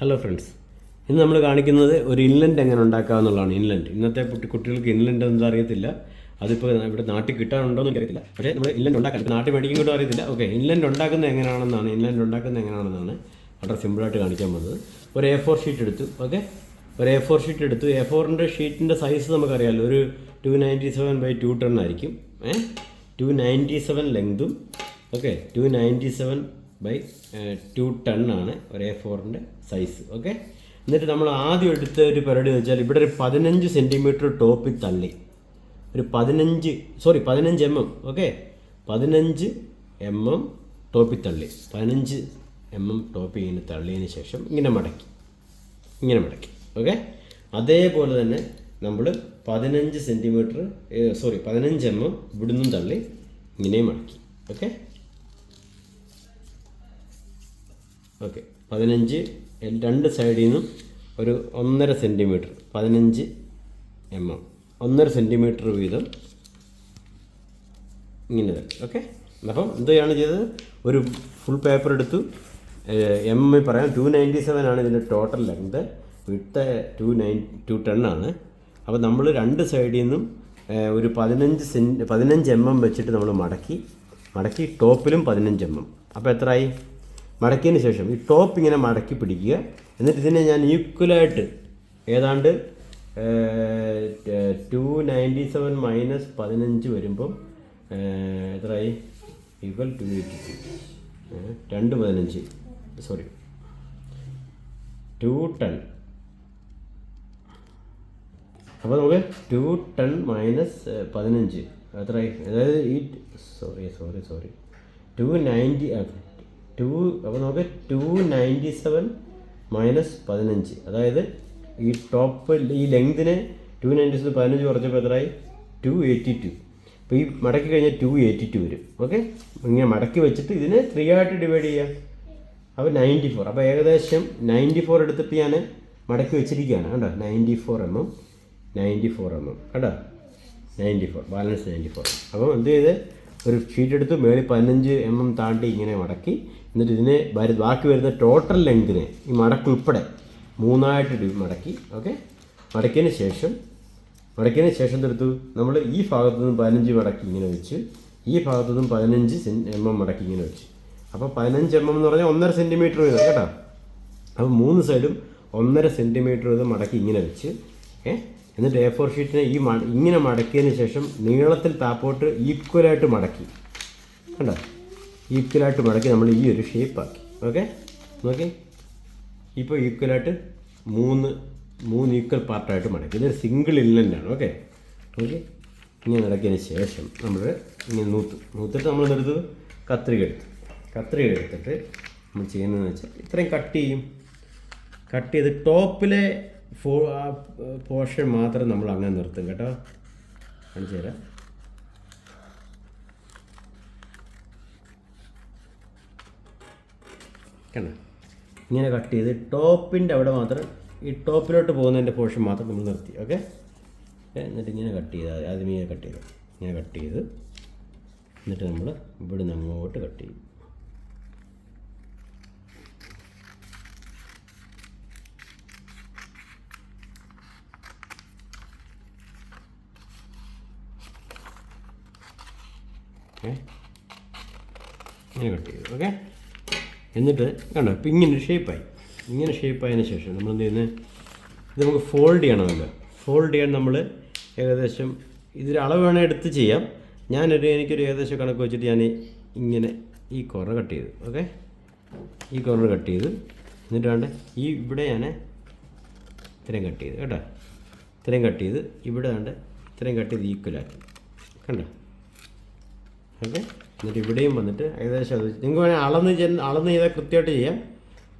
Hello friends ഇന്ന് നമ്മൾ കാണിക്കുന്നത് ഒരു ഇൻലൻഡ് എങ്ങനെ ഉണ്ടാക്കുക എന്നുള്ളതാണ്. ഇൻലൻഡ് ഇന്നത്തെ കുട്ടികൾക്ക് ഇൻലൻഡ് എന്താ അറിയത്തില്ല. അതിപ്പോൾ ഇവിടെ നാട്ടിൽ കിട്ടാനുണ്ടോ എന്ന് അറിയത്തില്ല പക്ഷേ നമ്മൾ ഇൻലൻഡ് ഉണ്ടാക്കാൻ നാട്ടിൽ മേടിക്കും കൂടെ അറിയത്തില്ല. ഓക്കെ ഇൻലൻഡ് ഉണ്ടാക്കുന്നത് എങ്ങനെയാണെന്നാണ്. ഇൻലൻഡ് ഉണ്ടാക്കുന്നത് എങ്ങനെയാണെന്നാണ് വളരെ സിമ്പിളായിട്ട് കാണിക്കാൻ വന്നത് ഒരു എ ഫോർ ഷീറ്റ് എടുത്തു. ഓക്കെ ഒരു എ ഫോർ ഷീറ്റ് എടുത്തു. എ ഫോറിന്റെ ഷീറ്റിന്റെ സൈസ് നമുക്കറിയാമല്ലോ ഒരു two ninety seven by two ten ആയിരിക്കും. ഏഹ് two ninety seven ലെങ്തും okay two ninety seven by two ten ആണ് ഒരു എ ഫോറിന്റെ സൈസ് ഓക്കെ എന്നിട്ട് നമ്മൾ ആദ്യം എടുത്ത ഒരു പരിപാടി എന്ന് വെച്ചാൽ ഇവിടെ ഒരു പതിനഞ്ച് സെന്റിമീറ്റർ ടോപ്പിൽ തള്ളി. ഒരു പതിനഞ്ച് സോറി പതിനഞ്ച് എം എം ഓക്കെ പതിനഞ്ച് എം എം ടോപ്പിൽ തള്ളി. പതിനഞ്ച് എം എം ടോപ്പിൽ ഇങ്ങനെ തള്ളിയതിന് ശേഷം ഇങ്ങനെ മടക്കി. ഇങ്ങനെ മടക്കി ഓക്കെ അതേപോലെ തന്നെ നമ്മൾ പതിനഞ്ച് സെന്റിമീറ്റർ സോറി പതിനഞ്ച് എം എം ഇവിടുന്നും തള്ളി ഇങ്ങനെയും മടക്കി ഓക്കെ ഓക്കെ. പതിനഞ്ച് രണ്ട് സൈഡിൽ നിന്നും ഒരു ഒന്നര സെന്റിമീറ്റർ പതിനഞ്ച് എം എം. ഒന്നര സെന്റിമീറ്റർ വീതം ഇങ്ങനെ ഓക്കെ. അപ്പം എന്താണ് ചെയ്തത്? ഒരു ഫുൾ പേപ്പർ എടുത്തു. എം പറയാം. ടു നയന്റി സെവൻ ആണ് ഇതിന്റെ ടോട്ടൽ ലെങ്ത് വിട്ട് ടു നയൻ ടു ടെൻ ആണ്. അപ്പോൾ നമ്മൾ രണ്ട് സൈഡിൽ നിന്നും ഒരു പതിനഞ്ച് സെൻ പതിനഞ്ച് എം എം വെച്ചിട്ട് നമ്മൾ മടക്കി മടക്കി ടോപ്പിലും പതിനഞ്ച് എം എം അപ്പോൾ എത്രയായി? മടക്കിയതിന് ശേഷം ഈ ടോപ്പ് ഇങ്ങനെ മടക്കി പിടിക്കുക. എന്നിട്ട് ഇതിനെ ഞാൻ ഈക്വലായിട്ട് ഏതാണ്ട് ടു നയന്റി സെവൻ മൈനസ് പതിനഞ്ച് വരുമ്പം എത്രയായി? ഈക്വൽ ടു എയ്റ്റി ടു രണ്ട് പതിനഞ്ച്. സോറി ടു ടെൻ അപ്പോൾ നമുക്ക് ടു ടെൻ മൈനസ് പതിനഞ്ച്. എത്രയായി? അതായത് ഈ sorry sorry sorry two ninety two അപ്പോൾ നമുക്ക് ടു നയന്റി സെവൻ മൈനസ് പതിനഞ്ച്. അതായത് ഈ ടോപ്പ് ഈ ലെങ്തിനെ ടു നയന്റി സെവൻ പതിനഞ്ച് കുറച്ചപ്പോൾ എത്രയായി? ടു എയ്റ്റി ടു അപ്പോൾ ഈ മടക്കി കഴിഞ്ഞാൽ ടു എയ്റ്റി ടു വരും. ഓക്കെ? ഇങ്ങനെ മടക്കി വെച്ചിട്ട് ഇതിനെ ത്രീ ആയിട്ട് ഡിവൈഡ് ചെയ്യാം. അപ്പോൾ നയന്റി ഫോർ അപ്പോൾ ഏകദേശം നയന്റി ഫോർ എടുത്തിട്ട് ഞാൻ മടക്കി വെച്ചിരിക്കുകയാണ്. കേട്ടോ ninety four M M ninety four M M കേട്ടോ ninety four balance ninety four അപ്പോൾ എന്ത് ചെയ്ത്? ഒരു ഷീറ്റ് എടുത്ത് മേളിൽ പതിനഞ്ച് എം എം താണ്ടി ഇങ്ങനെ മടക്കി. എന്നിട്ട് ഇതിനെ ബാക്കി വരുന്ന ടോട്ടൽ ലെങ്തിനെ ഈ മടക്കുൾപ്പെടെ മൂന്നായിട്ട് മടക്കി. ഓക്കെ മടക്കിയതിന് ശേഷം മടക്കിയതിന് ശേഷം എന്തെടുത്തു നമ്മൾ ഈ ഭാഗത്തു നിന്നും പതിനഞ്ച് മടക്കി ഇങ്ങനെ വെച്ച് ഈ ഭാഗത്തു നിന്നും പതിനഞ്ച് എം എം മടക്കി ഇങ്ങനെ വെച്ച്. അപ്പോൾ പതിനഞ്ച് എം എം എന്ന് പറഞ്ഞാൽ ഒന്നര സെന്റിമീറ്റർ വീതം കേട്ടോ? അപ്പോൾ മൂന്ന് സൈഡും ഒന്നര സെന്റിമീറ്റർ വീതം മടക്കി ഇങ്ങനെ വെച്ച് ഏ എന്നിട്ട് എ ഫോർ ഷീറ്റിനെ ഈ ഇങ്ങനെ മടക്കിയതിന് ശേഷം നീളത്തിൽ താപ്പോട്ട് ഈക്വലായിട്ട് മടക്കി. കണ്ടോ? ഈക്വലായിട്ട് മടക്കി നമ്മൾ ഈ ഒരു ഷേപ്പാക്കി ഓക്കെ നോക്കി? ഇപ്പോൾ ഈക്വലായിട്ട് മൂന്ന് മൂന്ന് ഈക്വൽ പാർട്ടായിട്ട് മടക്കി. ഇതൊരു സിംഗിൾ ഇല്ലന്റാണ് ഓക്കെ ഓക്കെ ഇങ്ങനെ നടക്കിയതിന് ശേഷം നമ്മൾ ഇങ്ങനെ നൂത്ത് നൂത്തിട്ട് നമ്മൾ എടുത്തത്? കത്രിക എടുത്തു. കത്രിക എടുത്തിട്ട് നമ്മൾ ചെയ്യുന്നതെന്ന് വെച്ചാൽ ഇത്രയും കട്ട് ചെയ്യും. കട്ട് ചെയ്ത് ടോപ്പിലെ ഫോ ആ പോർഷൻ മാത്രം നമ്മൾ അങ്ങനെ നിർത്തും കേട്ടോ. കാണിച്ചു തരാം. കണ്ടോ? ഇങ്ങനെ കട്ട് ചെയ്ത് ടോപ്പിന്റെ അവിടെ മാത്രം ഈ ടോപ്പിലോട്ട് പോകുന്നതിന്റെ പോർഷൻ മാത്രം നമ്മൾ നിർത്തി ഓക്കെ എന്നിട്ട് ഇങ്ങനെ കട്ട് ചെയ്ത് ആദ്യം ഇങ്ങനെ കട്ട് ചെയ്ത്. ഇങ്ങനെ കട്ട് ചെയ്ത് എന്നിട്ട് നമ്മൾ ഇവിടുന്ന് അങ്ങോട്ട് കട്ട് ചെയ്യും. ഓക്കെ. ഇങ്ങനെ കട്ട് ചെയ്തു ഓക്കെ. എന്നിട്ട് കണ്ടോ ഇപ്പം ഇങ്ങനെ ഷേപ്പായി. ഇങ്ങനെ ഷേപ്പായതിന് ശേഷം നമ്മൾ എന്ത് ചെയ്യുന്നത് ഇത് നമുക്ക് ഫോൾഡ് ചെയ്യണമല്ലോ ഫോൾഡ് ചെയ്യാൻ നമ്മൾ ഏകദേശം ഇതൊരു അളവ് വേണേൽ എടുത്ത് ചെയ്യാം. ഞാനൊരു എനിക്കൊരു ഏകദേശം കണക്ക് വെച്ചിട്ട് ഞാൻ ഇങ്ങനെ ഈ കോർണർ കട്ട് ചെയ്തു ഓക്കെ. ഈ കോർണർ കട്ട് ചെയ്തു. എന്നിട്ട് വേണ്ട ഈ ഇവിടെ ഞാൻ ഇത്രയും കട്ട് ചെയ്തു കേട്ടോ. ഇത്രയും കട്ട് ചെയ്ത്. ഇവിടെ വേണ്ട ഇത്രയും കട്ട് ചെയ്ത് ഈക്വലാക്കി കണ്ടോ? ഓക്കെ? എന്നിട്ട് ഇവിടെയും വന്നിട്ട് ഏകദേശം അത് നിങ്ങൾക്ക് വേണേൽ അളന്ന് ചെന്ന് അളന്ന് ചെയ്താൽ കൃത്യമായിട്ട് ചെയ്യാം.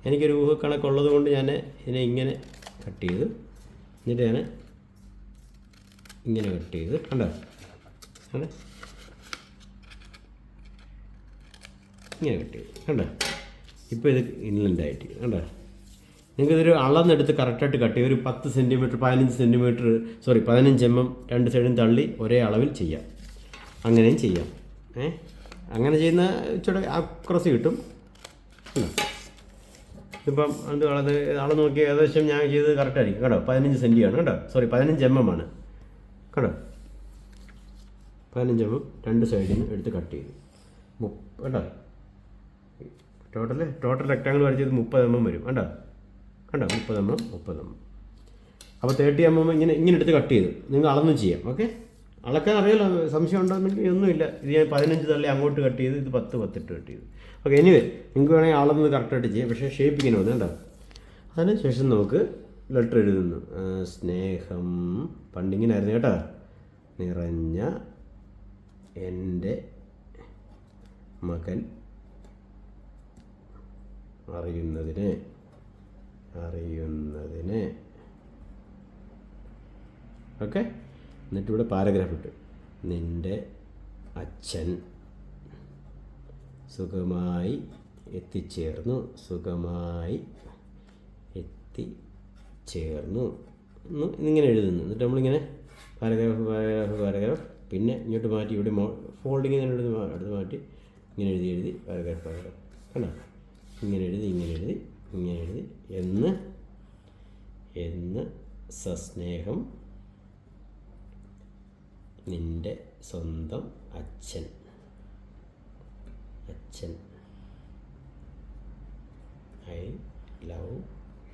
എനിക്കൊരു ഊഹക്കണക്കുള്ളത് കൊണ്ട് ഞാൻ ഇതിനെ ഇങ്ങനെ കട്ട് ചെയ്ത് എന്നിട്ട് ഞാൻ ഇങ്ങനെ കട്ട് ചെയ്ത് കണ്ടോ? ഇങ്ങനെ കട്ട് ചെയ്ത് കണ്ടോ? ഇപ്പോൾ ഇത് ഇൻലൻഡായിട്ട് കണ്ടോ? നിങ്ങൾക്കിതൊരു അളന്നെടുത്ത് കറക്റ്റായിട്ട് കട്ട് ചെയ്യും ഒരു പത്ത് സെന്റിമീറ്റർ പതിനഞ്ച് സെന്റിമീറ്റർ സോറി പതിനഞ്ച് എം എം രണ്ട് സൈഡും തള്ളി ഒരേ അളവിൽ ചെയ്യാം. അങ്ങനെയും ചെയ്യാം. ഏ? അങ്ങനെ ചെയ്യുന്ന ഇച്ചിരി അക്രസ് കിട്ടും. ഇതിപ്പം എന്ത് അത് അളന്ന് നോക്കി ഏകദേശം ഞാൻ ചെയ്തത് കറക്റ്റായിരിക്കും കേട്ടോ പതിനഞ്ച് സെന്റിയാണ് കേട്ടോ സോറി പതിനഞ്ച് എം എം ആണ്. കേട്ടോ പതിനഞ്ച് എം എം രണ്ട് സൈഡിൽ നിന്ന് എടുത്ത് കട്ട് ചെയ്തു. മുപ്പ കേട്ടോ ടോട്ടൽ ടോട്ടൽ റെക്റ്റാങ്കിൾ വരച്ചത് മുപ്പത് എം എം വരും. കേട്ടോ കണ്ടോ? മുപ്പത് എം എം മുപ്പത് എം എം അപ്പോൾ തേർട്ടി എം എം ഇങ്ങനെ ഇങ്ങനെ എടുത്ത് കട്ട് ചെയ്തു. നിങ്ങൾ അളന്ന് ചെയ്യാം. ഓക്കെ അളക്കാൻ അറിയാലോ സംശയം ഉണ്ടോയെങ്കിൽ ഒന്നുമില്ല. ഇത് ഞാൻ പതിനഞ്ച് തള്ളി അങ്ങോട്ട് കട്ട് ചെയ്ത് ഇത് പത്ത് പത്തിട്ട് കട്ട് ചെയ്തു. ഓക്കെ എനിവേ നിങ്ങൾക്ക് വേണമെങ്കിൽ അളന്ന് കറക്റ്റായിട്ട് ചെയ്യാം. പക്ഷേ ഷേപ്പ് ഇങ്ങനെ വന്നു കേട്ടോ. അതിന് ശേഷം നമുക്ക് ലെറ്റർ എഴുതുന്നു. സ്നേഹം. പണ്ടിങ്ങനായിരുന്നു കേട്ടോ. നിറഞ്ഞ എന്റെ മകൻ അറിയുന്നതിന് അറിയുന്നതിന്. ഓക്കെ എന്നിട്ട് ഇവിടെ പാരഗ്രാഫ് ഇട്ട് നിന്റെ അച്ഛൻ സുഖമായി എത്തിച്ചേർന്നു സുഖമായി എത്തിച്ചേർന്നു ഇങ്ങനെ എഴുതുന്നു. എന്നിട്ട് നമ്മളിങ്ങനെ പാരഗ്രാഫ് പാരഗ്രാഫ് പാരഗ്രാഫ് പിന്നെ ഇങ്ങോട്ട് മാറ്റി ഇവിടെ ഫോൾഡിങ് ഇങ്ങനെ എടുത്ത് എടുത്ത് മാറ്റി ഇങ്ങനെ എഴുതി എഴുതി പാരഗ്രാഫ് പാരഗ്രാഫ്. കണ്ടോ? ഇങ്ങനെ എഴുതി ഇങ്ങനെ എഴുതി ഇങ്ങനെ എഴുതി. എന്ന് എന്ന് സസ്നേഹം നിന്റെ സ്വന്തം അച്ഛൻ. അച്ഛൻ. I love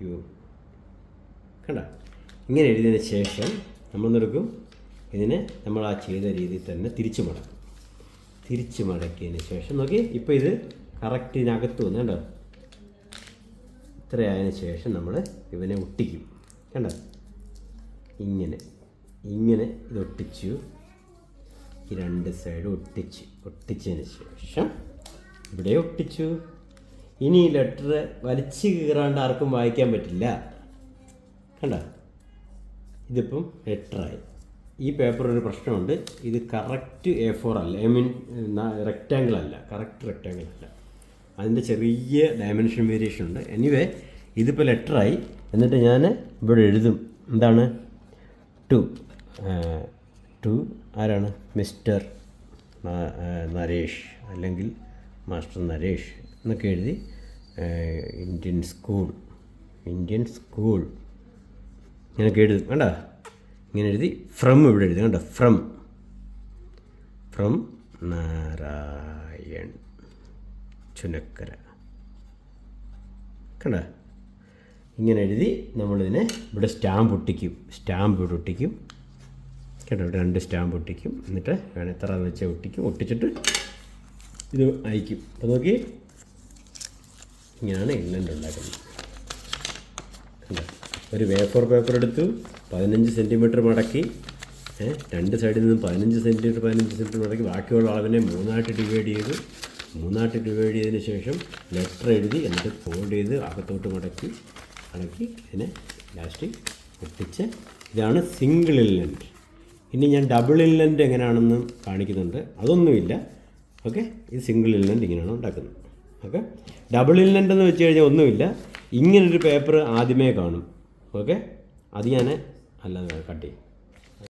you. കണ്ട? ഇങ്ങനെ എഴുതിയതിന് ശേഷം നമ്മൾ നിർക്കും ഇതിനെ നമ്മൾ ആ ചെയ്ത രീതിയിൽ തന്നെ തിരിച്ചു മടക്കും തിരിച്ചു മടക്കിയതിന് ശേഷം നോക്കി ഇപ്പോൾ ഇത് കറക്റ്റ് ഇതിനകത്ത് വന്നു കണ്ടോ? ഇത്രയായതിനു ശേഷം നമ്മൾ ഇവനെ ഒട്ടിക്കും. കണ്ടോ? ഇങ്ങനെ ഇങ്ങനെ ഇത് ഒട്ടിച്ചു ഈ രണ്ട് സൈഡും ഒട്ടിച്ച് ഒട്ടിച്ചതിന് ശേഷം ഇവിടെ ഒട്ടിച്ചു. ഇനി ഈ ലെറ്റർ വലിച്ചു കീറാണ്ട് ആർക്കും വായിക്കാൻ പറ്റില്ല. കണ്ട? ഇതിപ്പം ലെറ്ററായി ഈ പേപ്പർ ഒരു പ്രശ്നമുണ്ട്. ഇത് കറക്റ്റ് എ ഫോർ അല്ല. ഐ മീൻ റെക്റ്റാങ്കിൾ അല്ല. കറക്റ്റ് റെക്റ്റാങ്കിൾ അല്ല. അതിന്റെ ചെറിയ ഡയമെൻഷൻ വേരിയേഷൻ ഉണ്ട്. എനിവേ ഇതിപ്പോൾ ലെറ്ററായി എന്നിട്ട് ഞാൻ ഇവിടെ എഴുതും. എന്താണ്? ടു ടു ആരാണ്? മിസ്റ്റർ നരേഷ് അല്ലെങ്കിൽ മാസ്റ്റർ നരേഷ് എന്നൊക്കെ എഴുതി ഇന്ത്യൻ സ്കൂൾ ഇന്ത്യൻ സ്കൂൾ ഇങ്ങനെയൊക്കെ എഴുതി വേണ്ട ഇങ്ങനെ എഴുതി ഫ്രം ഇവിടെ എഴുതി വേണ്ട ഫ്രം ഫ്രം നാരായൺ ചുനക്കര. കണ്ട? ഇങ്ങനെ എഴുതി നമ്മളിതിനെ ഇവിടെ സ്റ്റാമ്പ് ഒട്ടിക്കും സ്റ്റാമ്പ് ഇവിടെ ഒട്ടിക്കും. കേട്ടോ രണ്ട് സ്റ്റാമ്പ് ഒട്ടിക്കും. എന്നിട്ട് വേണം എത്ര വെച്ചാൽ ഒട്ടിക്കും. ഒട്ടിച്ചിട്ട് ഇത് അയക്കും. അപ്പോൾ നോക്കി. ഇങ്ങനെയാണ് ഇംഗ്ലണ്ട് ഉണ്ടാക്കുന്നത്. ഒരു വേഫർ പേപ്പർ എടുത്തു പതിനഞ്ച് സെന്റിമീറ്റർ മടക്കി രണ്ട് സൈഡിൽ നിന്നും പതിനഞ്ച് സെന്റിമീറ്റർ പതിനഞ്ച് സെന്റിമീറ്റർ മടക്കി ബാക്കിയുള്ള അളവിനെ മൂന്നായിട്ട് ഡിവൈഡ് ചെയ്തു. മൂന്നായിട്ട് ഡിവൈഡ് ചെയ്തതിന് ശേഷം ലെറ്റർ എഴുതി എന്നിട്ട് ഫോൾഡ് ചെയ്ത് അകത്തോട്ട് മടക്കി മടക്കി ഇതിനെ ലാസ്റ്റ് ഒട്ടിച്ച്. ഇതാണ് സിംഗിൾ ഇൻലൻഡ് ഇനി ഞാൻ ഡബിൾ ഇൻലൻഡ് എങ്ങനെയാണെന്ന് കാണിക്കുന്നുണ്ട്. അതൊന്നുമില്ല. ഓക്കെ ഇത് സിംഗിൾ ഇൻലൻഡ് ഇങ്ങനെയാണ് ഉണ്ടാക്കുന്നത്. ഓക്കെ ഡബിൾ ഇൻലൻഡ് എന്ന് വെച്ച് കഴിഞ്ഞാൽ ഒന്നുമില്ല. ഇങ്ങനൊരു പേപ്പർ ആദ്യമേ കാണും. ഓക്കെ അത് ഞാൻ അല്ലാതെ കട്ട് ചെയ്യും.